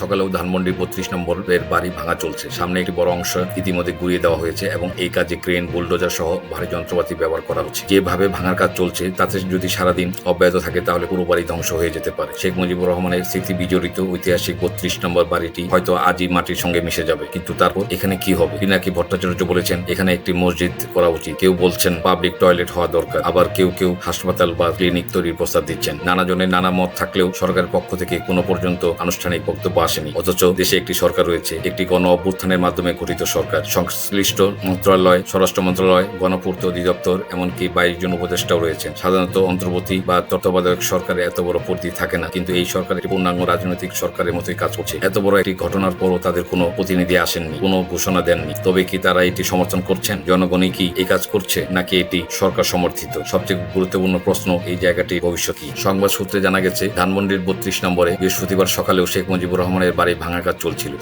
সকালেও ধানমন্ডির বত্রিশ নম্বরের বাড়ি ভাঙা চলছে। সামনে একটি বড় অংশ ইতিমধ্যে গুড়িয়ে দেওয়া হয়েছে এবং এই কাজে ক্রেন, বুলডোজার সহ ভারী যন্ত্রপাতি ব্যবহার করা হচ্ছে। যেভাবে ভাঙার কাজ চলছে, তাতে যদি সারাদিন অব্যাহত থাকে, তাহলে পুরো বাড়ি ধ্বংস হয়ে যেতে পারে। শেখ মুজিবুর রহমানের স্মৃতি বিজড়িত ঐতিহাসিক বত্রিশ নম্বর বাড়িটি হয়তো আজই মাটির সঙ্গে মিশে যাবে। কিন্তু তারপর এখানে কি হবে? পিনাকি ভট্টাচার্য বলেছেন, এখানে একটি মসজিদ করা উচিত। কেউ বলছেন, পাবলিক টয়লেট হওয়া দরকার। আবার কেউ কেউ হাসপাতাল বা ক্লিনিক তৈরির প্রস্তাব দিচ্ছেন। নানা জনের নানা মত থাকলেও সরকারের পক্ষ থেকে কোনো পর্যন্ত আনুষ্ঠানিক বক্তব্য আসেনি। অথচ দেশে একটি সরকার রয়েছে। একটি গণ অভ্যুত্থানের মাধ্যমে গঠিত সরকার। সংশ্লিষ্ট মন্ত্রণালয়, স্বরাষ্ট্র মন্ত্রণালয়, গণপূর্ত অধিদপ্তর, এমনকি বাইশ জন উপদেষ্টাও রয়েছেন। সাধারণত অন্তর্বর্তী বা তত্ত্বাবধায়ক সরকারে এত বড় পরিধি থাকে না। কিন্তু এই সরকার একটি পূর্ণাঙ্গ রাজনৈতিক সরকারের মতোই কাজ করছে। এত বড় একটি ঘটনার পরও তাদের কোনো প্রতিনিধি আসেননি, কোনো ঘোষণা দেননি। তবে কি তারা এটি সমর্থন করছেন? জনগণই কি এই কাজ করছে, নাকি এটি সরকার সমর্থিত? সবচেয়ে গুরুত্বপূর্ণ প্রশ্ন, এই জায়গাটির ভবিষ্যৎ কি? সংবাদ সূত্রে জানা গেছে, ধানমন্ডির বত্রিশ নম্বরে বৃহস্পতিবার সকালেও শেখ মুজিবুর রহমানের বাড়ি ভাঙার কাজ চলছিল।